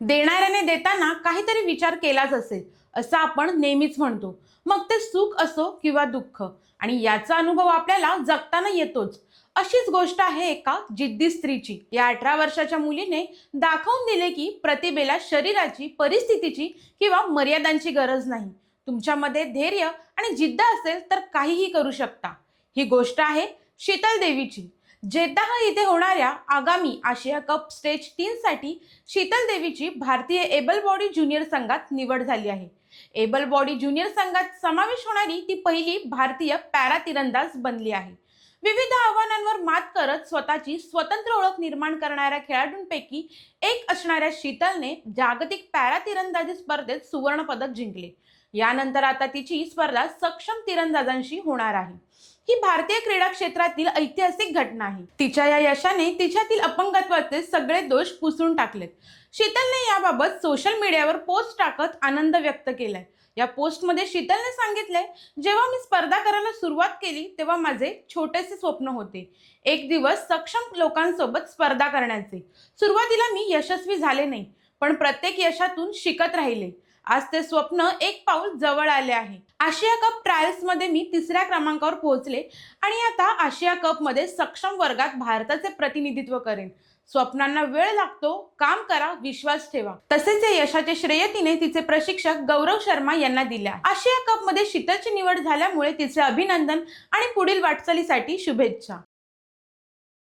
देणाऱ्याने देताना काहीतरी विचार केलाच असेल असं आपण नेहमीच म्हणतो. मग ते सुख असो किंवा दुःख आणि याचा अनुभव आपल्याला जगताना येतोच. अशीच गोष्ट आहे एका जिद्दी स्त्रीची. या अठरा वर्षाच्या मुलीने दाखवून दिले की प्रतिभेला शरीराची परिस्थितीची किंवा मर्यादांची गरज नाही. तुमच्यामध्ये धैर्य आणि जिद्द असेल तर काहीही करू शकता. ही गोष्ट आहे शीतल देवीची. जेद्दाह इथे होणाऱ्या आगामी आशिया कप स्टेज तीन साठी शीतल देवीची भारतीय एबल बॉडी ज्युनियर संघात निवड झाली आहे. एबल बॉडी ज्युनियर संघात समावेश होणारी ती पहिली भारतीय पॅरा तिरंदाज बनली आहे. विविध आव्हानांवर मात करत स्वतःची स्वतंत्र ओळख निर्माण करणाऱ्या खेळाडूंपैकी एक असणाऱ्या शीतलने जागतिक पॅरा तिरंदाजी स्पर्धेत सुवर्ण पदक जिंकले. यानंतर आता तिची स्पर्धा सक्षम तिरंदाजांशी होणार आहे. ही भारतीय क्रीडा क्षेत्रातील ऐतिहासिक घटना आहे. तिच्या या यशाने तिच्यातील अपंगत्वाचे सगळे दोष पुसून टाकलेत. शीतलने याबाबत सोशल मीडियावर पोस्ट टाकत आनंद व्यक्त केलाय. या पोस्टमध्ये शीतलने सांगितलंय जेव्हा मी स्पर्धा करायला सुरुवात केली तेव्हा माझे छोटेसे स्वप्न होते. एक दिवस सक्षम लोकांसोबत स्पर्धा करण्याचे. सुरुवातीला मी यशस्वी झाले नाही पण प्रत्येक यशातून शिकत राहिले. आज ते स्वप्न एक पाऊल जवळ आले आहे. आशिया कप ट्रायल्समध्ये मी तिसऱ्या क्रमांकावर पोहोचले आणि आता आशिया कपमध्ये सक्षम वर्गात भारताचे प्रतिनिधित्व करेन. स्वप्नांना वेळ लागतो काम करा विश्वास ठेवा. तसेच या यशाचे श्रेय तिने तिचे प्रशिक्षक गौरव शर्मा यांना दिले आशिया कपमध्ये शीतलची निवड झाल्यामुळे तिचे अभिनंदन आणि पुढील वाटचालीसाठी शुभेच्छा.